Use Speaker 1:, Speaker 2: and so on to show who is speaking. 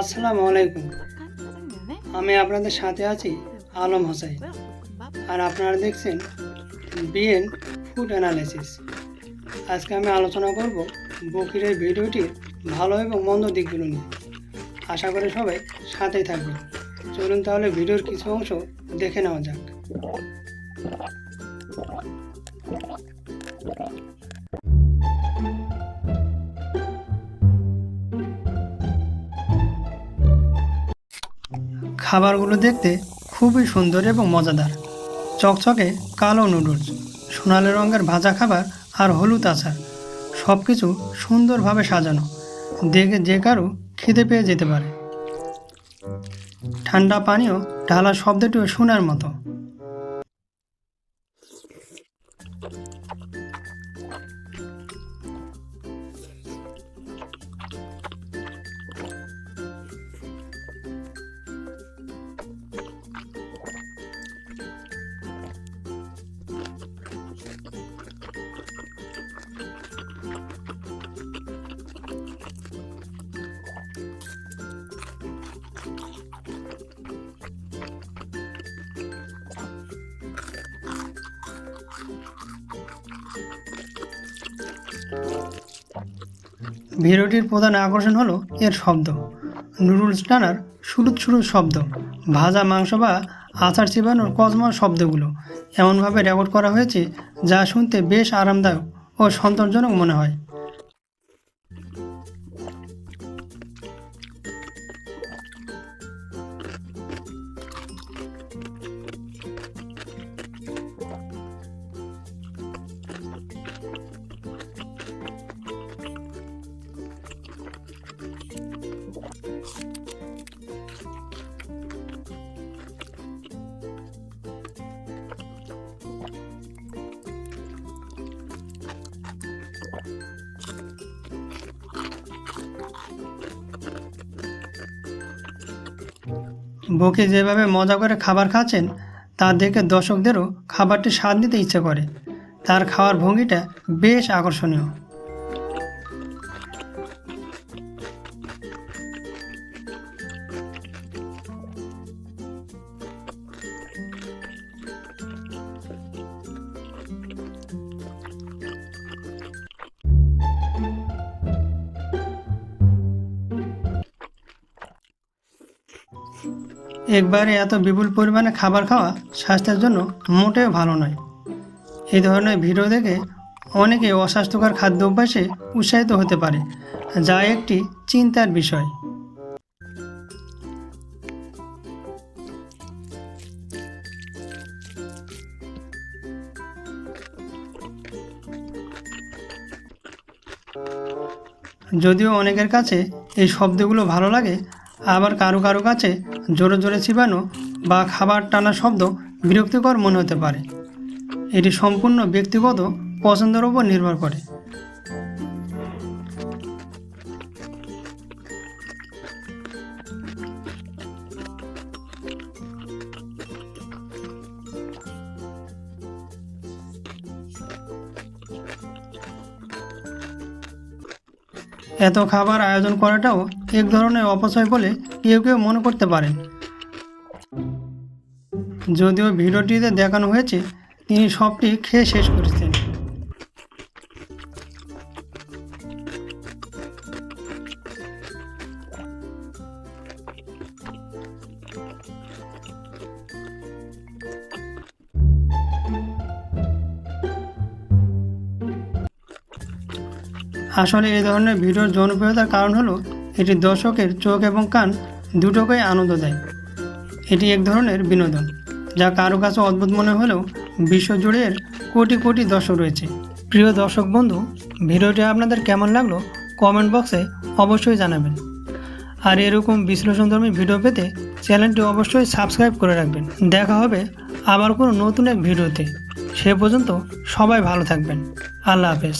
Speaker 1: আসসালামু আলাইকুম। আমি আপনাদের সাথে আছি আলম হোসাইন। আর আপনারা দেখছেন বিএন ফুড অ্যানালাইসিস আজকে আমি আলোচনা করব বকির এই ভিডিওটির ভালো এবং মন্দ দিকগুলো নিয়ে। আশা করি সবাই সাথেই থাকবেন। চলুন তাহলে ভিডিওর কিছু অংশ দেখে নেওয়া যাক। খাবারগুলো দেখতে খুবই সুন্দর এবং মজাদার। চকচকে কালো নুডলস, সোনালি রঙের ভাজা খাবার আর হলুদ আচার সব কিছু সুন্দরভাবে সাজানো। দেখে যে কারও খিদে পেয়ে যেতে পারে। ঠান্ডা পানীয় ঢালা শব্দটিও শোনার মতো। ভিডিওটির প্রধান আকর্ষণ হলো এর শব্দ। নুডলস টানার সুরুত সুরুত শব্দ, ভাজা মাংস বা আচার চিবানোর কজমর শব্দগুলো এমনভাবে রেকর্ড করা হয়েছে যা শুনতে বেশ আরামদায়ক ও সন্তোষজনক মনে হয়। বকে যেভাবে মজা করে খাবার খাচ্ছেন, তা দেখে দর্শকদেরও খাবারটি স্বাদ নিতে ইচ্ছে করে। তার খাওয়ার ভঙ্গিটা বেশ আকর্ষণীয়। একবারে এত বিপুল পরিমাণে খাবার খাওয়া স্বাস্থ্যের জন্য মোটেও ভালো নয়। এই ধরনের ভিডিও দেখে অনেকে অস্বাস্থ্যকর খাদ্য অভ্যাসে উৎসাহিত হতে পারে, যা একটি চিন্তার বিষয়। যদিও অনেকের কাছে এই শব্দগুলো ভালো লাগে আবার কারও কারও কাছে জোরে জোরে চিবানো বা খাবার টানা শব্দ বিরক্তিকর মনে হতে পারে। এটি সম্পূর্ণ ব্যক্তিগত পছন্দের উপর নির্ভর করে। এত খাবার আয়োজন করাটাও এক ধরনের অপচয় বলে কেউ কেউ মনে করতে পারেন। যদিও ভিডিওটিতে দেখানো হয়েছে, তিনি সবটি খেয়ে শেষ করেছেন। আসলে এই ধরনের ভিডিওর জনপ্রিয়তার কারণ হলো, এটি দর্শকের চোখ এবং কান দুটোকেই আনন্দ দেয়। এটি এক ধরনের বিনোদন, যা কারও কাছে অদ্ভুত মনে হলেও বিশ্বজুড়ে এর কোটি কোটি দর্শক রয়েছে। প্রিয় দর্শক বন্ধু, ভিডিওটি আপনাদের কেমন লাগল কমেন্ট বক্সে অবশ্যই জানাবেন। আর এরকম বিশ্লেষণধর্মী ভিডিও পেতে চ্যানেলটি অবশ্যই সাবস্ক্রাইব করে রাখবেন। দেখা হবে আবার কোনো নতুন এক ভিডিওতে। সে পর্যন্ত সবাই ভালো থাকবেন। আল্লাহ হাফেজ।